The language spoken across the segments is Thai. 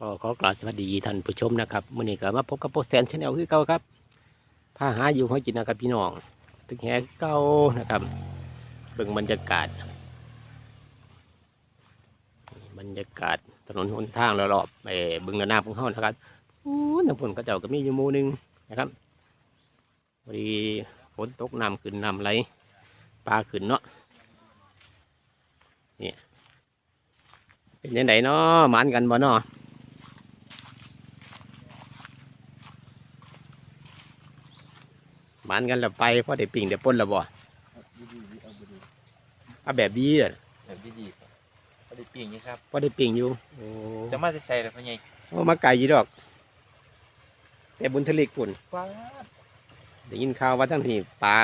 ก็ขอกราบสวัสดีท่านผู้ชมนะครับมื่อนี้ก็มาพบกับโปรแซนชาแนลคือเก่าครับพาหาอยู่ห้อยจินนะครับพี่น้องตึกแหเก่านะครับเบิ่งบรรยากาศ บรรยากาศถนนหนทางรอบๆไปบึงระนาบของเขานะครับอู้น้ำฝนกระเจ้าก็มีอยู่หมู่หนึงนะครับพอดีฝนตกน้ำขึ้นน้ำไหลปลาขึ้นเนาะนี่เป็นยังไงเนาะหมานกันบ่เนาะ หมันกันแล้วไปเพราะได้ปิ่งได้ป่นแล้วบ่ดีๆเอาดีเอาแบบดีเลยๆแบบดีๆครับเอาได้ปีอย่างนี้ครับเพราะได้ปิ่งอยู่โอ้จะมาใส่แล้วพ่อใหญ่โอ้มาไก่ยีดอก แต่บุญทะเลปุ่นว้าได้ยินข่าวว่าทั้งที่ปลา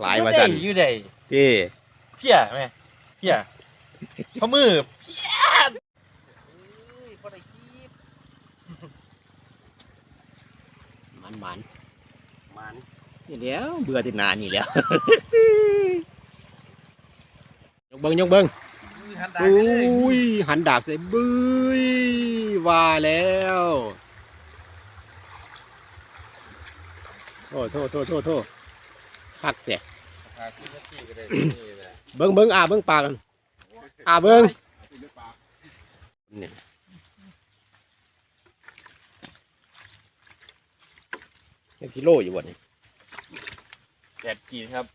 หลายว่าจัซั่นนอยู่ใดเอ้เพี้ยแม่เพี้ยข้อมือเพี้ยเอ้ยบ่ได้คีบ หมันหมันหมัน นี่แหล้วเบื่อติดนานนี่แหล้วยกเบิ้งยกเบิ้งมือหันดาอุ้เลยยหันดาบใส่บุยว่าแล้วโทษโทษโทษโทษโทษพักแต่หาที่นาทีก็ได้นี่แหละเบิ้งเบิ้งอ่าเบิ้งปลากันอ่าเบิ้งเนี่ยยังกิโลอยู่บ่เนี่ย แปดขีดครับ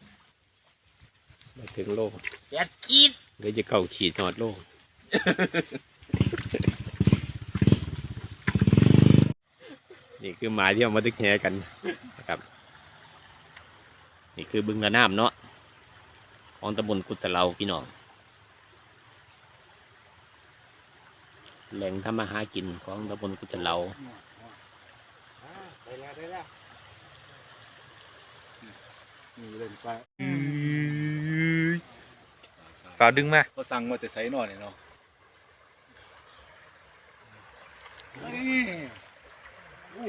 ไม่ถึงโลแปดขีดเดี๋ยวจะเก้าขีดสอดโลนี่คือหมายที่เอามาตึกแหกันนะครับ นี่คือบึงระน้ำเนาะของตำบลกุศเลาพี่น้องแหล่งทำมาหากินของตำบลกุศเลาได้แล้วได้แล้ว นี่เล่นไปเปล่าดึงมาก็สั่งมาแต่ใส่นอนนี่เนาะอู้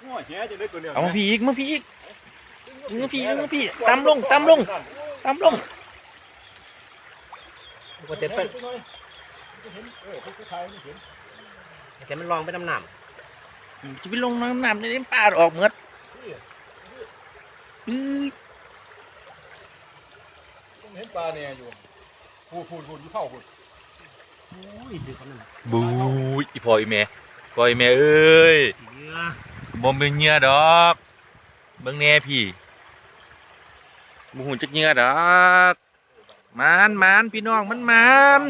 หัวเสียจะได้ตัวเดียวเอามาพี่อีกมาพี่อีกดึงมาพี่ดึงมาพี่ตำลงตำลงตำลงก็จะเป็นเห็นเออพวกผู้ชายไม่เห็นแกมันลองไปน้ำน้จะไปลงน้ำน้ำในนี้ปลาออกเหมือดอื้อต้อง เห็นปลาเนี่ยอยู่พูดพูดพูดอยู่เข้าพูดำอุ้ยดึกคนนั้นบูยอีพ่ออีแม่พ่ออีแม่เอ้ยเนื้อบ่เป็นเหงื่อดอกเบิ่งแหน่พี่บ่ฮู้จักเหงื่อดอกมานมานพี่น้องมันมาน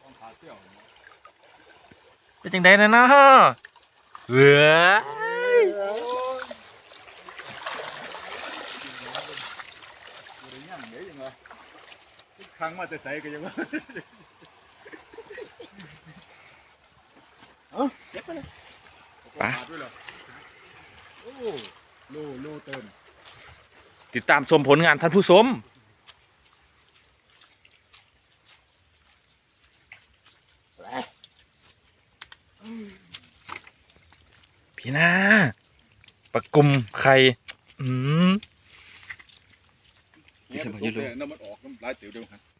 ต้องขาเตี้ยวเป็นจังได๋นะเนาะเว้ยอยู่ในย่างเดี๋ยวยังไง ครั้งมาแต่ใส่ก็ยังว่าเจ็บไปเลยปลาด้วยเหรอโอ้โลโลเติม ติดตามชมผลงานท่านผู้ชมพี่นาปลากุมไข่อืม เนี่ยมันสุกเลยน้ำมันออกน้ำลายเตี๋ยวเดียวครับ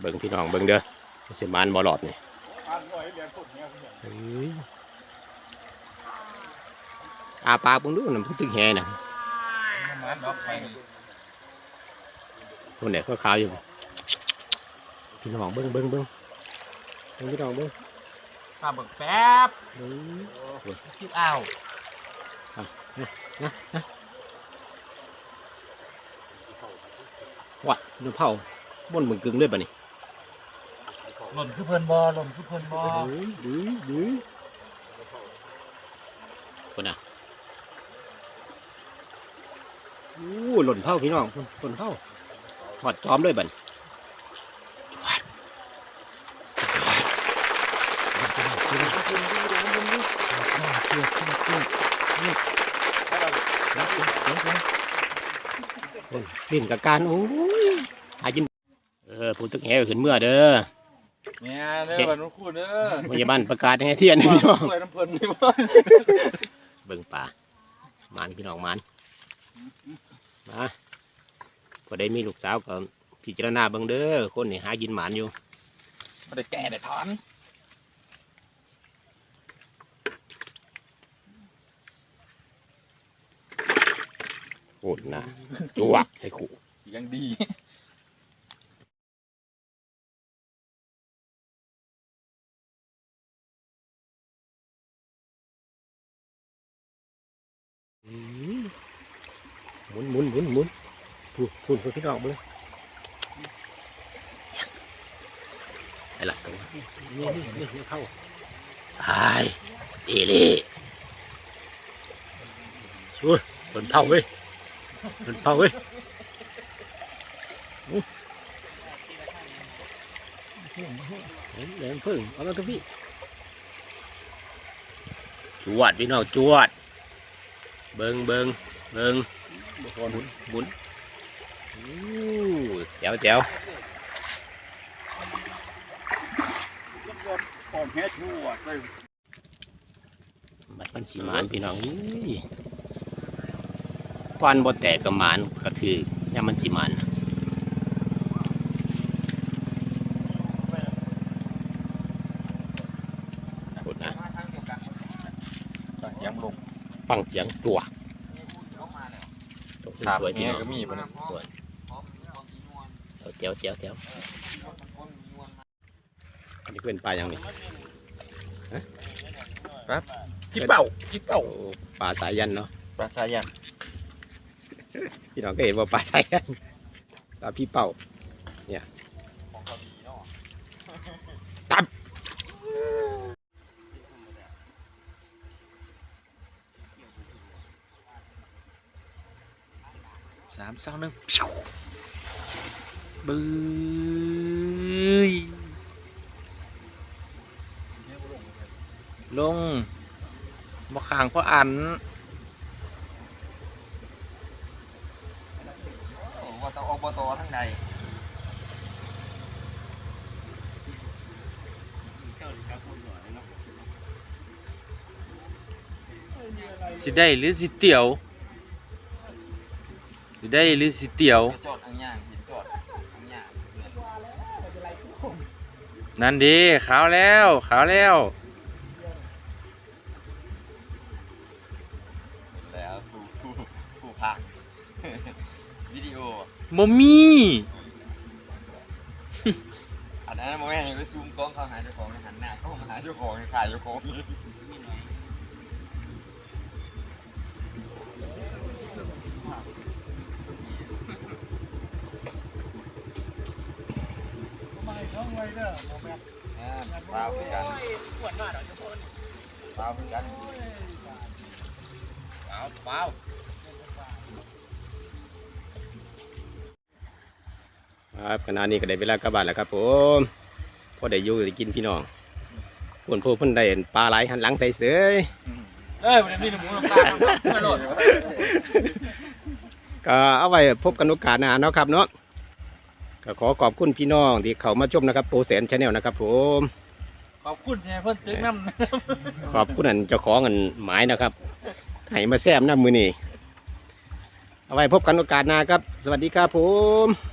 เบิ่งพี่น้องเบิ่งเด้อสิมานบ่หลอดนี่อ่านว่าให้เรียนสดเนี่ยเนี่ยเฮ้ยอาปากเบิ่งดูน่ะมันตึกแหน่ะมันดอกไข่คนไหนก็ขาวอยู่พี่น้องเบิ่งเบิ่งเบิ่งเบิ่งพี่น้องเบิ่งปลาบึกแป๊บเบิ่งคิดอ้าวนะนะว้าน้ำเผา บนเบิ่งกึ่งเลยป่ะนี่หล่นคือเพิ่นบอหล่นคือเพิ่นบอดูดูดูคนน่ะอู้หล่นเผาพี่น้องหล่นเผาถอดจอมด้วยบัดนี้นคนลิ้นกับการโอ้ยหากิน เออพูดตึกแหวขึ้นเมื่อเด้อแม่เด้อบ้านนู้นคู่เด้อพยาบาลประกาศให้เทียนนะพี่น้องช่วยน้ำเพิ่นนี่บ่เบิ่งป่าหมันพี่น้องหมันมาพอได้มีลูกสาวก็พิจารณาเบิ่งเด้อคนนี่หากินหมันอยู่บ่ได้แก่ได้ถอนโอดนะจวกใส่ขู่ยังดี อืมหมุนหมุนหมุนหมุนพูดพูดพูดพี่น้องเบิ่งไอ้หลักตัวนี่นี่นี่นี่ เข้าตายเอเล่ช่วยเป็นเผาเว้ยเป็นเผาเว้ยอู้เห็นแหลมพึ่งเอามาตัวพี่จวดพี่น้องเบิงเบิงเบิงหมุนหมุนอู้แจ๋วแจ๋วหอมแค่ชั่วใส่บัดมันสีหมานพี่น้องอุ้ยฟันบ่แตกกับหมานก็คือย่ามันสีหมานพูดนะ เสียงลง ฟังเสียงตัวตกครับสวยๆพี่น้องเนี่ยก็มีปะเนี่ยสวยเจ๋วเจ๋วเจ๋วอันนี้เป็นปลาอย่างนี้พี่เป่าพี่เป่าโอ้ปลาสายยันเนาะปลาสายันพี่น้องก็เห็นว่าปลาสายยันปลาพี่เป่าสามสองหนึ่งบึ้ยลงมาขางเพราะอันอบตอบตทั้งใดสิได้หรือสิเตี๋ยว สิได้หรือสิเตี๋ยว จอดอังย่างหินจอดอังย่างนั่นดีขาวแล้วขาวแล้วแล้วผู้ผู้ผู้พัก วิดีโอ มมีอันนั้นโมแม่งไปซูมกล้องเขาหาเจ้าของหันหน้าเข้ามาหาเจ้าของถ่ายเจ้าของ อ่าเปล่าเหมือนกันเปล่าเหมือนกันเปล่าเปล่าครับขณะนี้ก็ได้เวลากลับบ้านแล้วครับผมพอได้อยู่ได้กินพี่น้องพวนพวกเพิ่นได้ปลาไหลหันหลังใส่เสยเอ้ยมันมีหมูน้ำตาลมาโหลดก็เอาไว้พบกันโอกาสหน้าเนาะครับเนาะ ก็ขอขอบคุณพี่น้องที่เข้ามาชมนะครับโปรแสนชาแนลนะครับ ผม ขอบคุณแช่เพิ่นตึกน้ำขอบคุณอันเจ้าของอันหมายนะครับให้มาแซมน้ำมือนี่เอาไว้พบกันโอกาสหน้าครับ สวัสดีครับผม